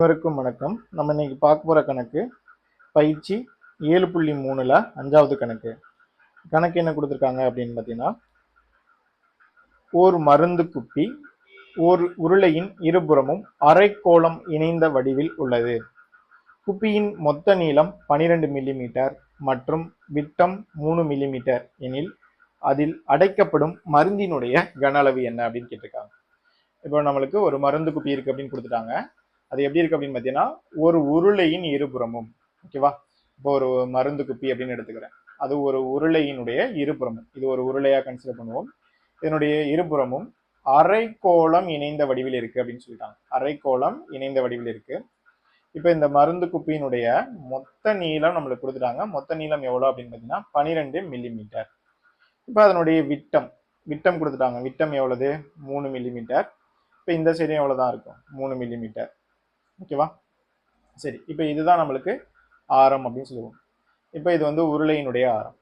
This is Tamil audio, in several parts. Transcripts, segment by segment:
அனைவருக்கும் வணக்கம். நம்ம இன்னைக்கு பார்க்க போகிற கணக்கு பயிற்சி ஏழு புள்ளி மூணில் அஞ்சாவது கணக்கு. கணக்கு என்ன கொடுத்துருக்காங்க அப்படின்னு பார்த்தீங்கன்னா ஓர் மருந்து குப்பி ஓர் உருளையின் இருபுறமும் அரைக்கோளம் இணைந்த வடிவில் உள்ளது. குப்பியின் மொத்த நீளம் 12 மில்லிமீட்டர் மற்றும் விட்டம் மூணு மில்லிமீட்டர் எனில் அதில் அடைக்கப்படும் மருந்தினுடைய கன அளவு என்ன அப்படின்னு கேட்டிருக்காங்க. இப்போ நம்மளுக்கு ஒரு மருந்து குப்பி இருக்குது அப்படின்னு கொடுத்துட்டாங்க. அது எப்படி இருக்கு அப்படின்னு பார்த்தீங்கன்னா ஒரு உருளையின் இருபுறமும் ஓகேவா இப்போ ஒரு மருந்து குப்பி அப்படின்னு எடுத்துக்கிறேன். அது ஒரு உருளையினுடைய இருபுறமும். இது ஒரு உருளையா கன்சிடர் பண்ணுவோம். இதனுடைய இருபுறமும் அரைக்கோளம் இணைந்த வடிவில் இருக்கு அப்படின்னு சொல்லிட்டாங்க. அரைக்கோளம் இணைந்த வடிவில் இருக்கு. இப்போ இந்த மருந்து குப்பியினுடைய மொத்த நீளம் நம்மளுக்கு கொடுத்துட்டாங்க. மொத்த நீளம் எவ்வளோ அப்படின்னு பார்த்தீங்கன்னா பன்னிரெண்டு மில்லிமீட்டர் இப்போ அதனுடைய விட்டம் விட்டம் கொடுத்துட்டாங்க. விட்டம் எவ்வளவு? மூணு மில்லிமீட்டர் இப்போ இந்த சைடும் எவ்வளோ தான் இருக்கும்? மூணு மில்லிமீட்டர் ஓகேவா? சரி இப்போ இதுதான் நம்மளுக்கு ஆரம் அப்படின்னு சொல்லுவோம். இப்போ இது வந்து உருளையினுடைய ஆரம்.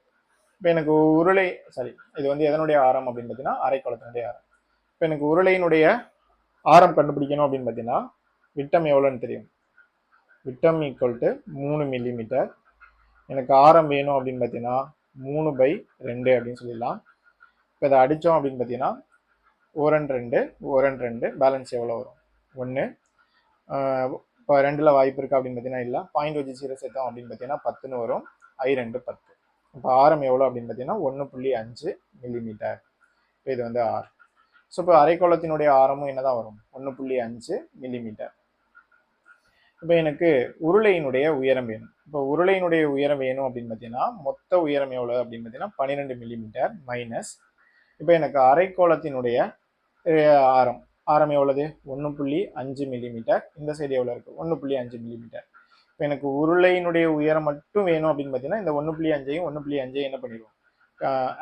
இப்போ எனக்கு உருளை சாரி இது வந்து எதனுடைய ஆரம் அப்படின்னு பார்த்தீங்கன்னா அரைக்கோளத்தினுடைய ஆரம். இப்போ எனக்கு உருளையினுடைய ஆரம் கண்டுபிடிக்கணும் அப்படின்னு பார்த்தீங்கன்னா விட்டம் எவ்வளோன்னு தெரியும்? விட்டம் ஈக்குவல் டு மூணு மில்லிமீட்டர் எனக்கு ஆரம் வேணும் அப்படின்னு பார்த்தீங்கன்னா மூணு பை ரெண்டு அப்படின்னு சொல்லிடலாம். இப்போ இதை அடித்தோம் அப்படின்னு பார்த்தீங்கன்னா ஓரன் ரெண்டு ஓரன் ரெண்டு பேலன்ஸ் எவ்வளோ வரும்? ஒன்று இப்போ ரெண்டில் வாய்ப்பு இருக்கா அப்படின்னு பார்த்தீங்கன்னா இல்லை. பாயிண்ட் வச்சு சீரை சேர்த்தோம் அப்படின்னு பார்த்தீங்கன்னா பத்துன்னு வரும். ஐ ரெண்டு பத்து. இப்போ ஆரம் எவ்வளோ அப்படின்னு பார்த்தீங்கன்னா ஒன்று புள்ளி அஞ்சு மில்லிமீட்டர் இப்போ இது வந்து ஆர். ஸோ இப்போ அரைக்கோளத்தினுடைய ஆரமும் என்ன தான் வரும்? ஒன்று புள்ளி அஞ்சு மில்லிமீட்டர் இப்போ எனக்கு உருளையினுடைய உயரம் வேணும். இப்போ உருளையினுடைய உயரம் வேணும் அப்படின்னு பார்த்தீங்கன்னா மொத்த உயரம் எவ்வளோ அப்படின்னு பார்த்தீங்கன்னா பன்னிரெண்டு மில்லிமீட்டர் மைனஸ் இப்போ எனக்கு அரைக்கோளத்தினுடைய ஆரம் ஆரம் எவ்வளவு ஒன்று புள்ளி அஞ்சு மில்லிமீட்டர் இந்த சைடு எவ்வளோ இருக்குது ஒன்று புள்ளி அஞ்சு மில்லிமீட்டர் இப்போ எனக்கு உருளையினுடைய உயரம் மட்டும் வேணும் அப்படின்னு பார்த்தீங்கன்னா இந்த ஒன்று புள்ளி அஞ்சையும் ஒன்று புள்ளி அஞ்சையும் என்ன பண்ணிடுவோம்?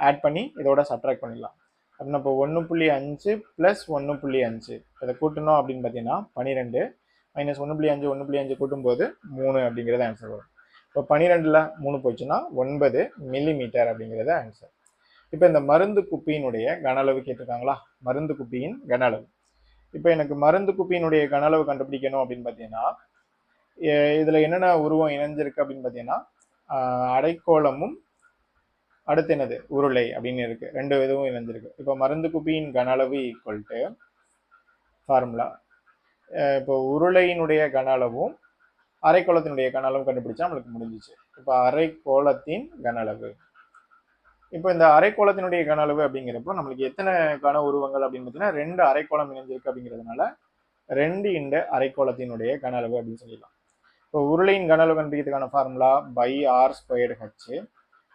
ஆட் பண்ணி இதோட சப்ட்ராக்ட் பண்ணிடலாம். அப்படின்னா இப்போ ஒன்று புள்ளி அஞ்சு ப்ளஸ் ஒன்று புள்ளி அஞ்சு. இதை கூட்டணும் அப்படின்னு பார்த்தீங்கன்னா பன்னிரெண்டு மைனஸ் ஒன்று புள்ளி அஞ்சு ஒன்று புள்ளி அஞ்சு கூட்டும்போது மூணு அப்படிங்கிறது ஆன்சர் வரும். இப்போ பன்னிரெண்டில் மூணு போச்சுன்னா ஒன்பது மில்லிமீட்டர் அப்படிங்கிறது ஆன்சர் இப்போ இந்த மருந்து குப்பியினுடைய கன அளவு கேட்டிருக்காங்களா? மருந்து குப்பியின் கன அளவு. இப்போ எனக்கு மருந்து குப்பியினுடைய கன அளவு கண்டுபிடிக்கணும் அப்படின்னு பார்த்தீங்கன்னா இதில் என்னென்ன உருவம் இணைஞ்சிருக்கு அப்படின்னு பார்த்தீங்கன்னா அடைக்கோளமும் அடுத்து என்னது? உருளை அப்படின்னு இருக்குது ரெண்டு இதுவும் இணைஞ்சிருக்கு. இப்போ மருந்து குப்பியின் கன அளவு ஈக்குவல் டு ஃபார்முலா இப்போ உருளையினுடைய கன அளவும் அரைக்கோளத்தினுடைய கன அளவும் கண்டுபிடிச்சா நம்மளுக்கு முடிஞ்சிச்சு. இப்போ அரைக்கோளத்தின் கன அளவு இப்போ இந்த அரைக்கோளத்தினுடைய கன அளவு அப்படிங்கிறப்போ நம்மளுக்கு எத்தனை கன உருவங்கள் அப்படின்னு பார்த்தீங்கன்னா ரெண்டு அரைக்கோளம் இணைஞ்சிருக்கு அப்படிங்கிறதுனால ரெண்டு இண்டு அரைக்கோளத்தினுடைய கன அளவு அப்படின்னு சொல்லிடலாம். இப்போ உருளையின் கன அளவு கண்டுபிடிக்கிறதுக்கான formula pi r squared h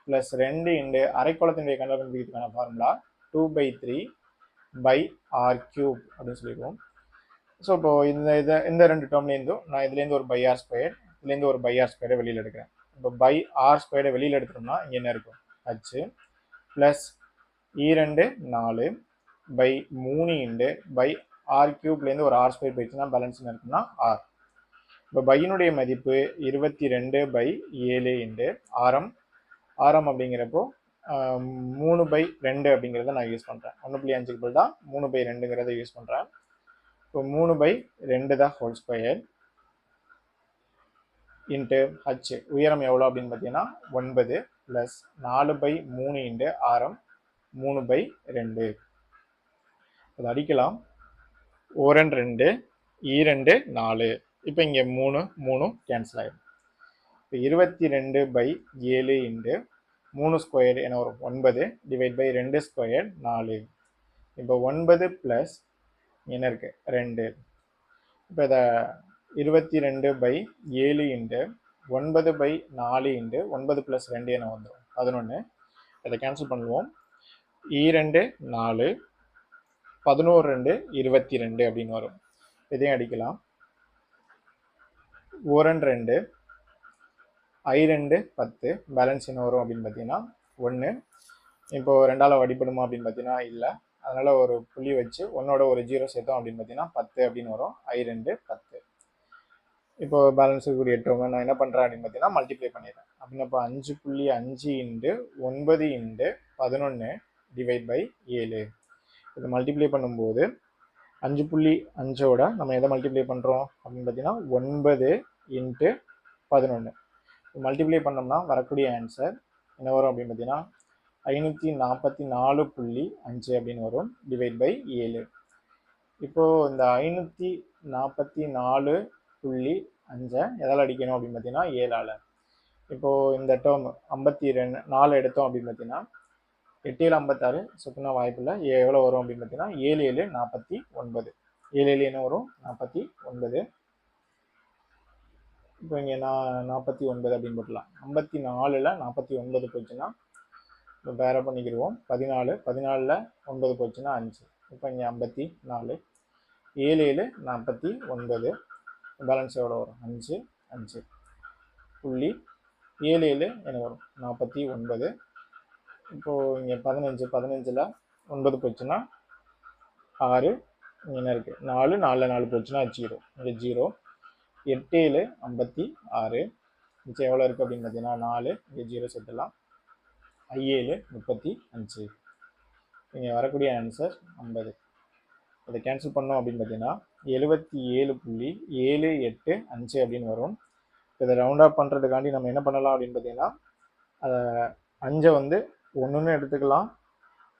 plus ரெண்டு இண்டு அரைக்கோளத்தினுடைய கன அளவு கண்டுபிடிக்கிறதுக்கான formula two by three pi r cube அப்படின்னு சொல்லிடுவோம். ஸோ இப்போ இந்த இதை இந்த ரெண்டு டேர்ம்லேருந்தும் நான் இதுலேருந்து ஒரு பை ஆர் ஸ்கொயர் இதுலேருந்து ஒரு பை ஆர் ஸ்கொயரை வெளியில் எடுக்கிறேன். இப்போ பை ஆர் ஸ்கொயரை வெளியில் எடுத்துட்டோம்னா இங்கே என்ன இருக்கும்? அச்சு ப்ளஸ் இரண்டு e நாலு பை மூணு இண்டு பை ஆர் கியூப்லேருந்து ஒரு ஆர் ஸ்கொயர் போயிடுச்சுன்னா பேலன்ஸ் என்ன இருக்குன்னா ஆர் இப்போ பையனுடைய மதிப்பு இருபத்தி ரெண்டு பை ஏழு இண்டு ஆரம். ஆரம் அப்படிங்கிறப்போ மூணு பை ரெண்டு அப்படிங்கிறத நான் யூஸ் பண்ணுறேன் ஒன்று புள்ளி அஞ்சுக்கு பதில் தான் மூணு பை ரெண்டுங்கிறத யூஸ் பண்ணுறேன் இப்போ மூணு பை ரெண்டு தான் ஹோல் ஸ்கொயர் இன்ட்டு ஹச் உயரம் எவ்வளோ அப்படின்னு பார்த்தீங்கன்னா ஒன்பது ப்ளஸ் நாலு பை மூணு இன்ட்டு ஆரம் மூணு பை ரெண்டு. அது அடிக்கலாம். ஓரன் ரெண்டு ஈரெண்டு நாலு. இப்போ இங்கே மூணு மூணும் கேன்சல் ஆகிடும் இப்போ இருபத்தி ரெண்டு பை ஏழு இன்ட்டு மூணு ஸ்கொயர் என வரும். ஒன்பது டிவைட் பை ரெண்டு ஸ்கொயர் நாலு. இப்போ ஒன்பது ப்ளஸ் என்ன இருக்குது ரெண்டு. இப்போ இதை இருபத்தி ரெண்டு பை ஏழு இன்ட்டு ஒன்பது பை நாலு இன்ட்டு ஒன்பது ப்ளஸ் ரெண்டு என வந்துடும் பதினொன்று இதை கேன்சல் பண்ணுவோம். ஈரெண்டு நாலு பதினோரு ரெண்டு இருபத்தி ரெண்டு அப்படின்னு வரும். இதையும் அடிக்கலாம். ஓரன் ரெண்டு ஐ ரெண்டு பத்து பேலன்ஸ் என்ன வரும் அப்படின்னு பார்த்தீங்கன்னா ஒன்று இப்போ ரெண்டால் வடிப்படுமா அப்படின்னு பார்த்தீங்கன்னா இல்லை. அதனால் ஒரு புள்ளி வச்சு ஒன்னோட ஒரு ஜீரோ சேர்த்தோம் அப்படின்னு பார்த்தீங்கன்னா பத்து அப்படின்னு வரும். ஐ ரெண்டு பத்து. இப்போ பேலன்ஸ் இருக்கக்கூடிய எட்டு நான் என்ன பண்ணுறேன் அப்படின்னு பார்த்தீங்கன்னா மல்டிப்ளை பண்ணிடுறேன். அப்படின்னு இப்போ அஞ்சு புள்ளி அஞ்சு இன்ட்டு ஒன்பது இன்ட்டு பதினொன்று டிவைட் பை ஏழு. இதை மல்டிப்ளை பண்ணும்போது அஞ்சு புள்ளி அஞ்சோட நம்ம எதை மல்டிப்ளை பண்ணுறோம் அப்படின்னு பார்த்தீங்கன்னா ஒன்பது இன்ட்டு பதினொன்று மல்டிப்ளை பண்ணோம்னா வரக்கூடிய ஆன்சர் என்ன வரும் அப்படின்னு பார்த்தீங்கன்னா ஐநூற்றி நாற்பத்தி நாலு புள்ளி அஞ்சு அப்படின்னு வரும் டிவைட் பை ஏழு. இப்போது இந்த ஐநூற்றி நாற்பத்தி நாலு புள்ளி அஞ்சை எதால் அடிக்கணும் அப்படின்னு பார்த்தீங்கன்னா ஏழால். இப்போது இந்த டேர்ம் ஐம்பத்தி ரெண்டு நாலு எடுத்தோம் அப்படின்னு பார்த்தீங்கன்னா எட்டு ஏழு ஐம்பத்தாறு சுத்தமாக வாய்ப்பில்லை எவ்வளோ வரும் அப்படின்னு பார்த்தீங்கன்னா ஏழு ஏழு நாற்பத்தி ஒன்பது. ஏழு ஏழு என்ன வரும்? நாற்பத்தி ஒன்பது. இப்போ இங்கே நான் நாற்பத்தி ஒன்பது அப்படின்னு போட்டலாம் ஐம்பத்தி நாலில் நாற்பத்தி ஒன்பது போச்சுன்னா இப்போ வேற பண்ணிக்கிடுவோம். பதினாலு பதினாலில் ஒன்பது போச்சுன்னா அஞ்சு. இப்போ இங்கே ஐம்பத்தி நாலு. ஏழு ஏழு நாற்பத்தி ஒன்பது. பேலன்ஸ் எவ்வளோ வரும். அஞ்சு அஞ்சு. புள்ளி ஏழு ஏழு எனக்கு வரும். நாற்பத்தி ஒன்பது. இப்போது இங்கே பதினஞ்சு பதினஞ்சில் ஒன்பது போச்சுன்னா ஆறு இங்கே என்ன இருக்குது நாலு நாலில் நாலு போச்சுன்னா ஜீரோ. இங்கே ஜீரோ. எட்டு ஏழு ஐம்பத்தி ஆறு. மிச்சம் எவ்வளோ இருக்குது அப்படின்னு பார்த்தீங்கன்னா நாலு. இங்கே ஜீரோ சேர்த்துலாம் ஐஏழு முப்பத்தி அஞ்சு. இங்கே வரக்கூடிய ஆன்சர் ஐம்பது. அதை கேன்சல் பண்ணோம் அப்படின்னு பார்த்தீங்கன்னா எழுபத்தி ஏழு புள்ளி ஏழு எட்டு அஞ்சு அப்படின்னு வரும். இதை ரவுண்ட் ஆஃப் பண்ணுறதுக்காண்டி நம்ம என்ன பண்ணலாம் அப்படின்னு பார்த்தீங்கன்னா அதை அஞ்சை வந்து ஒன்றுன்னு எடுத்துக்கலாம்.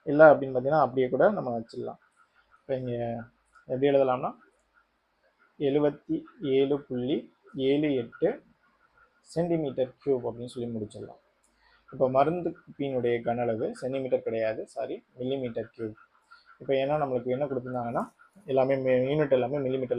இல்லை அப்படின்னு பார்த்தீங்கன்னா அப்படியே கூட நம்ம வச்சிடலாம். இப்போ இங்கே எப்படி எழுதலாம்னா எழுபத்தி ஏழு புள்ளி ஏழு எட்டு சென்டிமீட்டர் கியூப் அப்படின்னு சொல்லி முடிச்சிடலாம். இப்போ மருந்து குப்பியினுடைய கனளவு சென்டிமீட்டர் கிடையாது சாரி மில்லிமீட்டர் கியூப் இப்போ ஏன்னா நம்மளுக்கு என்ன கொடுத்துருந்தாங்கன்னா எல்லாமே யூனிட் எல்லாமே மில்லிமீட்டர்